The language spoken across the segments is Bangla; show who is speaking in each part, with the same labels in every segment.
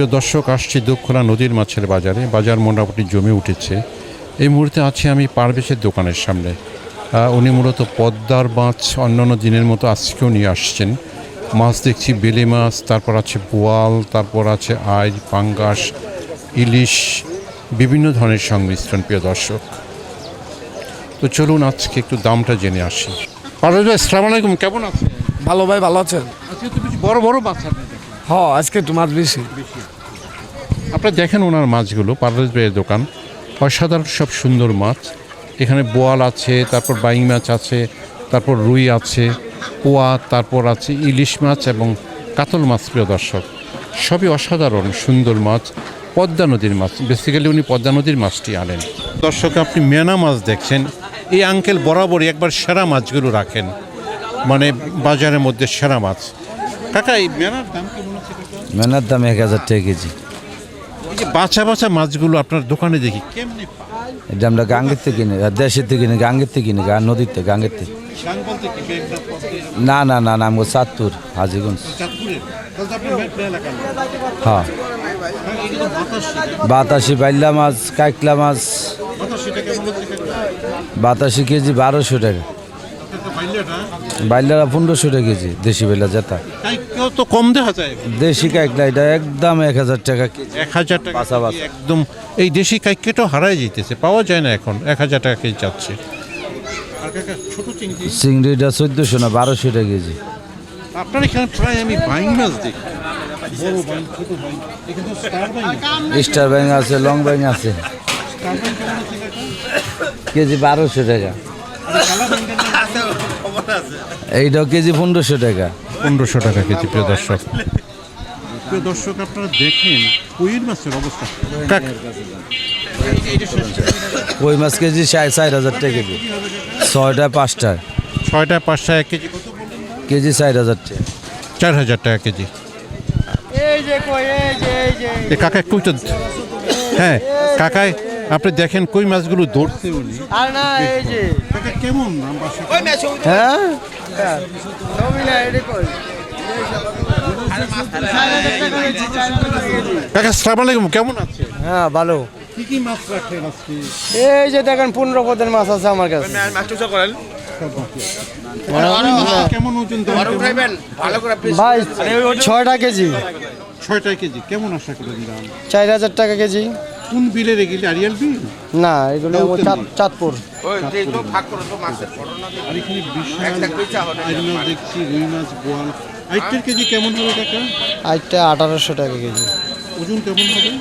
Speaker 1: প্রিয় দর্শক আসছি দক্ষিণা নদীর মাছের বাজারে। বাজার মোটামুটি জমে উঠেছে। এই মুহূর্তে আছি আমি পারবেশের দোকানের সামনে। উনি মূলত পদ্মার মাছ অন্যান্য দিনের মতো আজকেও নিয়ে আসছেন। মাছ দেখছি বেলে মাছ তারপর আছে বোয়াল তারপর আছে আইজ পাঙ্গাস ইলিশ বিভিন্ন ধরনের সংমিশ্রণ প্রিয় দর্শক। তো চলুন আজকে একটু দামটা জেনে আসি। পারভেজ ভাই সালাম আলাইকুম কেমন আছেন?
Speaker 2: ভালো ভাই ভালো আছেন?
Speaker 1: আজকে তো বেশ বড় বড় মাছ দেখলাম।
Speaker 2: আজকে একটু মাছ বেশি।
Speaker 1: আপনারা দেখেন ওনার মাছগুলো, পারভেজ ভাইয়ের দোকান। অসাধারণ সব সুন্দর মাছ। এখানে বোয়াল আছে, তারপর বাইং মাছ আছে, তারপর রুই আছে, পোয়া, তারপর আছে ইলিশ মাছ এবং কাতল মাছ, প্রিয় দর্শক। সবই অসাধারণ, সুন্দর মাছ, পদ্মা নদীর মাছ। বেসিক্যালি উনি পদ্মা নদীর মাছটি আনেন। দর্শক, আপনি মেনা মাছ দেখছেন। এই আঙ্কেল বরাবরই একবার সেরা মাছগুলো রাখেন। মানে বাজারের মধ্যে সেরা মাছ। কাকা, এই মেনার দাম?
Speaker 3: মেনার দাম এক হাজার টাকা কেজি।
Speaker 1: এই যে বাছা বাছা মাছগুলো আপনার দোকানে দেখি কেমনি
Speaker 3: এটা আমরা গাঙ্গের থেকে কিনি আর দেশের থেকে কিনি গাঙ্গের থেকে কিনি গা নদীর থেকে গাঙ্গের থেকে না না না না আমগো চাঁদপুর হাজিগঞ্জ। হ্যাঁ।
Speaker 1: বাতাসি
Speaker 3: বাইল্লা মাছ কাইকলা মাছ? বাতাসি কেজি বারোশো টাকা। বাইলারা পনেরোশো টাকা কেজি দেশি বাইলা যেটা
Speaker 1: কেউ তো কম দেখা যায়।
Speaker 3: দেশি কাইকলা এটা একদম এক হাজার টাকা কেজি।
Speaker 1: এক হাজার টাকা
Speaker 3: বাছা।
Speaker 1: একদম। এই দেশি কাইকেটও হারাই যেতেছে পাওয়া যায় না এখন এক হাজার টাকা কেজি যাচ্ছে।
Speaker 3: চিংড়িটা চোদ্দোশো না বারোশো টাকা কেজি।
Speaker 1: আপনার এখানে প্রায় আমি বাইং মাছ দেখি। স্টার
Speaker 3: ব্যাং আছে। লং ব্যাং আছে। কেজি বারোশো টাকা। এইটাও কেজি পনেরোশো টাকা।
Speaker 1: পনেরোশো টাকা কেজি প্রিয় দর্শক। প্রিয় দর্শক আপনারা দেখেন কইয়ের মাছের অবস্থা।
Speaker 3: কই মাছ কেজি সাড়ে চার হাজার টাকা কেজি। ছয়টা পাঁচটা।
Speaker 1: ছয়টা পাঁচটা এক কেজি।
Speaker 3: কেজি চার হাজার টাকা।
Speaker 1: চার হাজার টাকা কেজি। এ কাকা একটু হ্যাঁ কাকায়। আপনি দেখেন কই মাছগুলো ধরছে উনি।
Speaker 2: আর না এই যে।
Speaker 1: কেমন
Speaker 2: হ্যাঁ?
Speaker 1: কাকা সালাম আলাইকুম কেমন আছে?
Speaker 2: হ্যাঁ ভালো।
Speaker 1: কি কি মাছ রাখেন আজকে?
Speaker 2: এই যে দেখেন পনেরো পদের মাছ আছে আমার কাছে।
Speaker 1: কেমন ওজন
Speaker 2: ভাই ছয়টা কেজি।
Speaker 1: ছয়টা কেজি কেমন আশা করেন দাম?
Speaker 2: চার হাজার টাকা কেজি।
Speaker 1: কোন বিলের এগুলি আরিয়াল বিল?
Speaker 2: না এগুলো চাঁদ- চাঁদপুর।
Speaker 1: আর এখানে বিশাল আরিয়াল দেখছি রুই মাছ বোয়াল। আইটের কেজি কেমন হবে কাকা?
Speaker 2: আজটা আঠারোশো টাকা কেজি।
Speaker 1: ওজন কেমন হবে?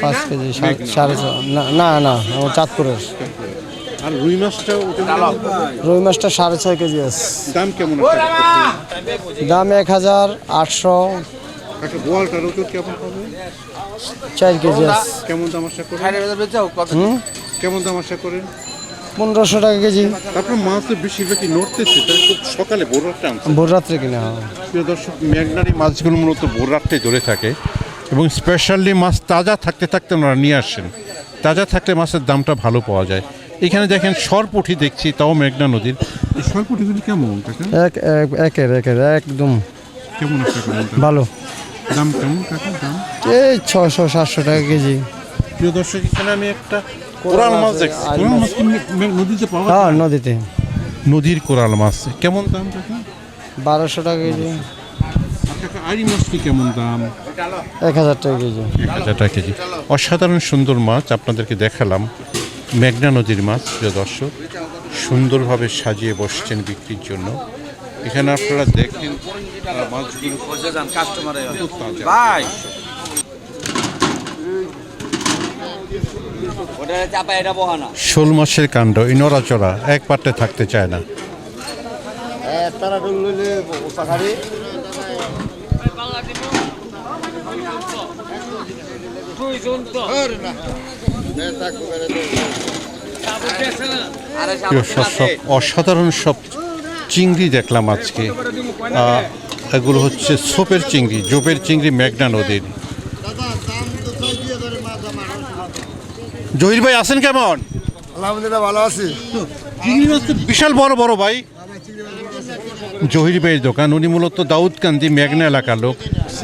Speaker 2: পাঁচ কেজি। সাড়ে- সাড়ে ছ না- না না আমার চাঁদপুরের।
Speaker 1: আর রুই মাছটা ওজন কেমন হবে?
Speaker 2: রুই মাছটা সাড়ে ছয় কেজি আছে।
Speaker 1: দাম কেমন আছে?
Speaker 2: দাম এক হাজার আটশো
Speaker 1: কাকা বোয়ালটার ওজন কেমন হবে?
Speaker 2: চার কেজি
Speaker 1: কেমন দাম আশা করেন? কেমন দাম আশা করেন?
Speaker 2: পনেরোশো টাকা কেজি।
Speaker 1: তারপর মাছ তো বেশিরভাগই নড়তেছে? তাই খুব সকালে ভোর রাত্রে আনছে
Speaker 2: ভোর রাত্রে কিনা হয়।
Speaker 1: প্রিয় দর্শক ম্যাগনারি মাছগুলো মূলত ভোর রাত্রে ধরে থাকে এবং স্পেশালি মাছ তাজা থাকতে থাকতে ওনারা নিয়ে আসেন। তাজা থাকলে মাছের দামটা ভালো পাওয়া যায়। এখানে দেখেন সরপুঠি দেখছি তাও মেঘনা নদীর। এই সরপুঠিগুলি কেমন
Speaker 2: এক এক- একের একের একদম
Speaker 1: কেমন
Speaker 2: ভালো।
Speaker 1: দাম কেমন কাকা? দাম?
Speaker 2: এই ছশো সাতশো টাকা কেজি।
Speaker 1: প্রিয় দর্শক এখানে আমি একটা কোরাল মাছ দেখছি। কোরাল মাছ। নদীতে পাওয়া
Speaker 2: হ্যাঁ নদীতে।
Speaker 1: নদীর কোরাল মাছ। কেমন দাম কাকা
Speaker 2: বারোশো টাকা কেজি।
Speaker 1: আর কাকা আড়ি মাছটি কেমন দাম?
Speaker 2: এক হাজার টাকা কেজি।
Speaker 1: এক হাজার টাকা কেজি। অসাধারণ সুন্দর মাছ আপনাদেরকে দেখালাম। মেঘনা নদীর মাছ প্রিয় দর্শক। সুন্দরভাবে সাজিয়ে বসছেন বিক্রির জন্য। এখানে আপনারা দেখেন মাছগুলো তাজা। শোল মাছের কাণ্ড এই নড়াচড়া এক পাটে থাকতে চায় না। অসাধারণ সব চিংড়ি দেখলাম আজকে। এগুলো হচ্ছে সোপের চিংড়ি জোপের চিংড়ি মেঘনা নদীর। জহির ভাই আছেন কেমন?
Speaker 4: আলহামদুলিল্লাহ ভালো আছি।
Speaker 1: চিংড়ি মাছ তো বিশাল বড় বড় ভাই। জহির ভাইয়ের দোকান উনি মূলত দাউদকান্দি মেঘনা এলাকার লোক।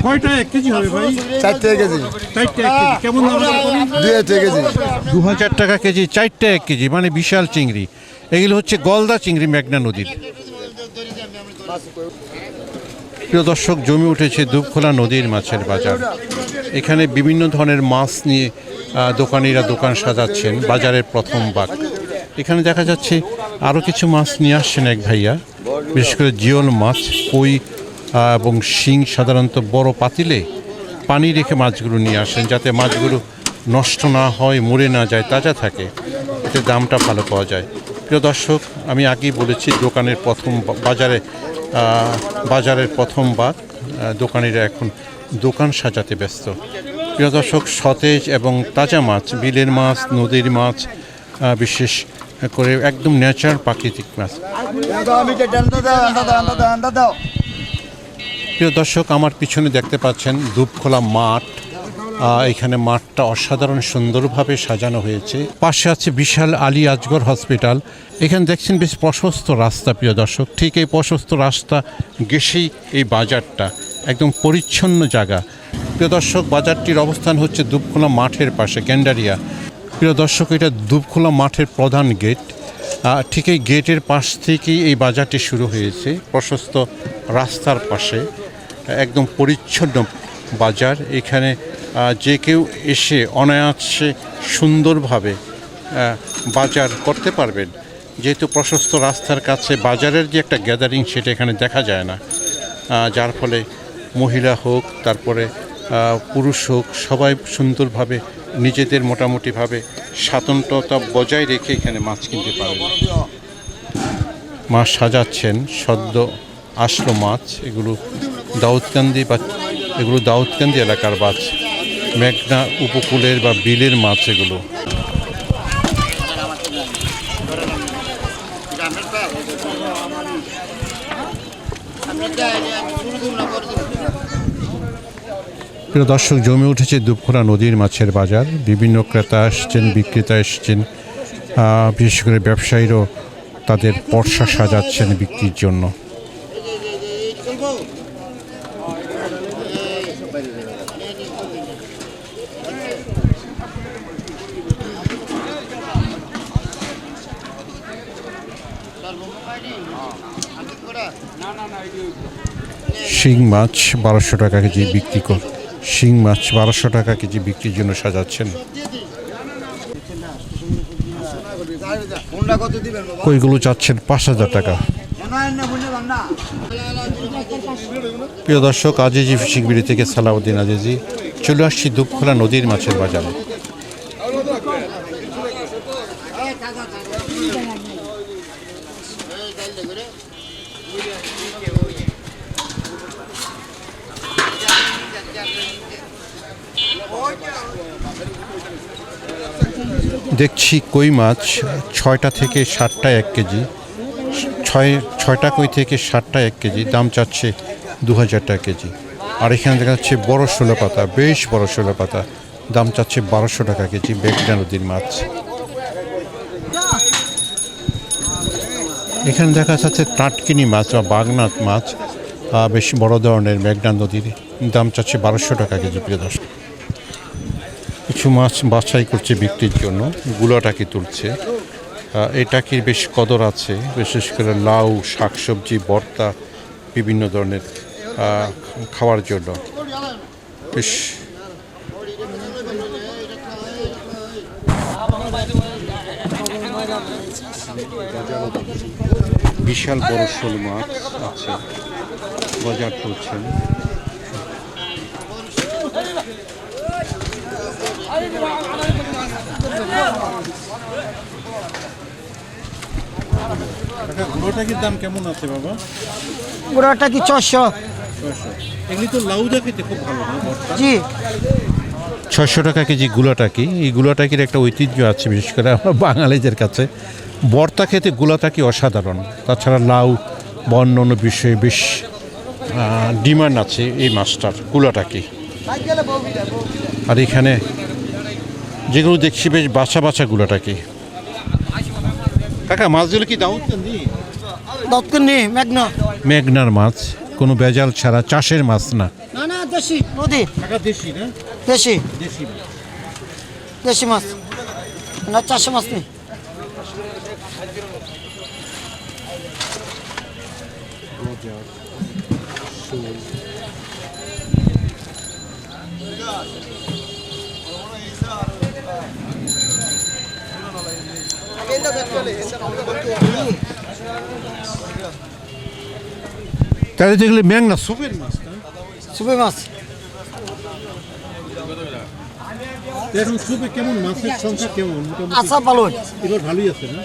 Speaker 1: কয়টা এক কেজি হবে ভাই?
Speaker 2: কেজি।
Speaker 1: চারটা এক কেজি। কেমন
Speaker 2: দুই টাকা কেজি।
Speaker 1: দু হাজার টাকা কেজি চারটা এক কেজি মানে বিশাল চিংড়ি। এগুলো হচ্ছে গলদা চিংড়ি মেঘনা নদীর। প্রিয় দর্শক জমি উঠেছে দুবখোলা নদীর মাছের বাজার। এখানে বিভিন্ন ধরনের মাছ নিয়ে দোকানিরা দোকান সাজাচ্ছেন, বাজারের প্রথম ভাগ এখানে দেখা যাচ্ছে আরও কিছু মাছ নিয়ে আসছেন এক ভাইয়া, বিশেষ করে জিওল মাছ, কই এবং শিং, সাধারণত বড় পাতিলে পানি রেখে মাছগুলো নিয়ে আসেন, যাতে মাছগুলো নষ্ট না হয়, মরে না যায়, তাজা থাকে। এতে দামটা ভালো পাওয়া যায়। প্রিয় দর্শক, আমি আগেই বলেছি, দোকানের প্রথম বাজারে বাজারের প্রথম বাদ দোকানিরা এখন দোকান সাজাতে ব্যস্ত। প্রিয় দর্শক সতেজ এবং তাজা মাছ, বিলের মাছ, নদীর মাছ বিশেষ করে একদম ন্যাচারাল প্রাকৃতিক মাছ। প্রিয় দর্শক আমার পিছনে দেখতে পাচ্ছেন দুপখোলা মাঠ। এখানে মাঠটা অসাধারণ সুন্দরভাবে সাজানো হয়েছে। পাশে আছে বিশাল আলী আজগর হসপিটাল। এখানে দেখছেন বেশ প্রশস্ত রাস্তা প্রিয় দর্শক ঠিক এই প্রশস্ত রাস্তা গেসেই এই বাজারটা একদম পরিচ্ছন্ন জায়গা। প্রিয় দর্শক, বাজারটির অবস্থান হচ্ছে দুপখোলা মাঠের পাশে গ্যান্ডারিয়া প্রিয় দর্শক, এটা দুপখোলা মাঠের প্রধান গেট। ঠিক এই গেটের পাশ থেকেই এই বাজারটি শুরু হয়েছে, প্রশস্ত রাস্তার পাশে, একদম পরিচ্ছন্ন বাজার। এখানে যে কেউ এসে অনায়াসে সুন্দরভাবে বাজার করতে পারবেন। যেহেতু প্রশস্ত রাস্তার কাছে বাজারের যে একটা গ্যাদারিং সেটা এখানে দেখা যায় না। যার ফলে মহিলা হোক, তারপরে পুরুষ হোক, সবাই সুন্দরভাবে নিজেদের মোটামুটিভাবে স্বাতন্ত্রতা বজায় রেখে এখানে মাছ কিনতে পারবেন মাছ সাজাচ্ছেন সদ্য আসলো মাছ, এগুলো দাউদকান্দি বা, এগুলো দাউদকান্দি এলাকার মাছ, মেঘনা উপকূলের বা বিলের মাছ এগুলো। প্রিয় দর্শক, জমে উঠেছে দুপখোলা নদীর মাছের বাজার। বিভিন্ন ক্রেতা আসছেন বিক্রেতা এসছেন। বিশেষ করে ব্যবসায়ীরাও তাদের পর্সা সাজাচ্ছেন বিক্রির জন্য। শিং মাছ বারোশো টাকা কেজি বিক্রি কর, শিং মাছ বারোশো টাকা কেজি বিক্রির জন্য সাজাচ্ছেন। কইগুলো চাচ্ছেন পাঁচ হাজার টাকা। প্রিয় দর্শক, আজিজি ফিশিং বিড়ি থেকে সালাউদ্দিন আজিজি, চলে আসছি দুপখোলা নদীর মাছের বাজারে। দেখছি কই মাছ, ছয়টা থেকে সাতটা এক কেজি, ছয়, ছয়টা কই থেকে সাতটা এক কেজি, দাম চাচ্ছে দু হাজার টাকা কেজি। আর এখানে দেখা যাচ্ছে বড় ষোলো পাতা, বেশ বড় ষোলো পাতা, দাম চাচ্ছে বারোশো টাকা কেজি বেগডা নদীর মাছ। এখানে দেখা যাচ্ছে টাটকিনি মাছ বা বাগনাথ মাছ বেশ বড় ধরনের মেঘনা নদীর দাম চাচ্ছে বারোশো টাকা কেজি প্রিয় দর্শক। কিছু মাছ বাছাই করছে বিক্রির জন্য গুলাটাকি তুলছে। আহ, এই টাকির বেশ কদর আছে বিশেষ করে লাউ শাকসবজি ভর্তা বিভিন্ন ধরনের খাওয়ার জন্য। বেশ। বিশাল বড় শোল মাছ আছে। বাজার তুলছেন গুলোটাকির দাম কেমন আছে বাবা?
Speaker 2: পুরোটা কি ছশো
Speaker 1: এগুলি তো লাউদা খেতে খুব ভালো
Speaker 2: জি।
Speaker 1: ছশো টাকা কেজি গুলাটাকি এই গুলাটাকির একটা ঐতিহ্য আছে বিশেষ করে আমরা বাঙালিদের কাছে? বর্তা খেতে গুলাটাকি অসাধারণ? তাছাড়া লাউ বা অন্য অন্য বিষয়ে বেশ ডিমান্ড আছে এই মাছটার গুলাটাকি আর এখানে যেগুলো দেখছি বেশ বাছা বাছা গুলাটাকি কাকা মাছগুলো কি
Speaker 2: দত্তকন্যি মেঘন।
Speaker 1: মেঘনার মাছ কোনো বেজাল ছাড়া চাষের মাছ না।
Speaker 2: না না দেশি নদী।
Speaker 1: দেশি না?
Speaker 2: দেশি।
Speaker 1: দেশি
Speaker 2: দেশি মাছ। না চারশো মাছ নেই।
Speaker 1: তাহলে দেখলে মেঘনা সুপের মাছ
Speaker 2: সুপে মাছ।
Speaker 1: এখন সুপে কেমন মাছের সংখ্যা কেমন?
Speaker 2: আচ্ছা ভালো
Speaker 1: এবার ভালোই আছে না?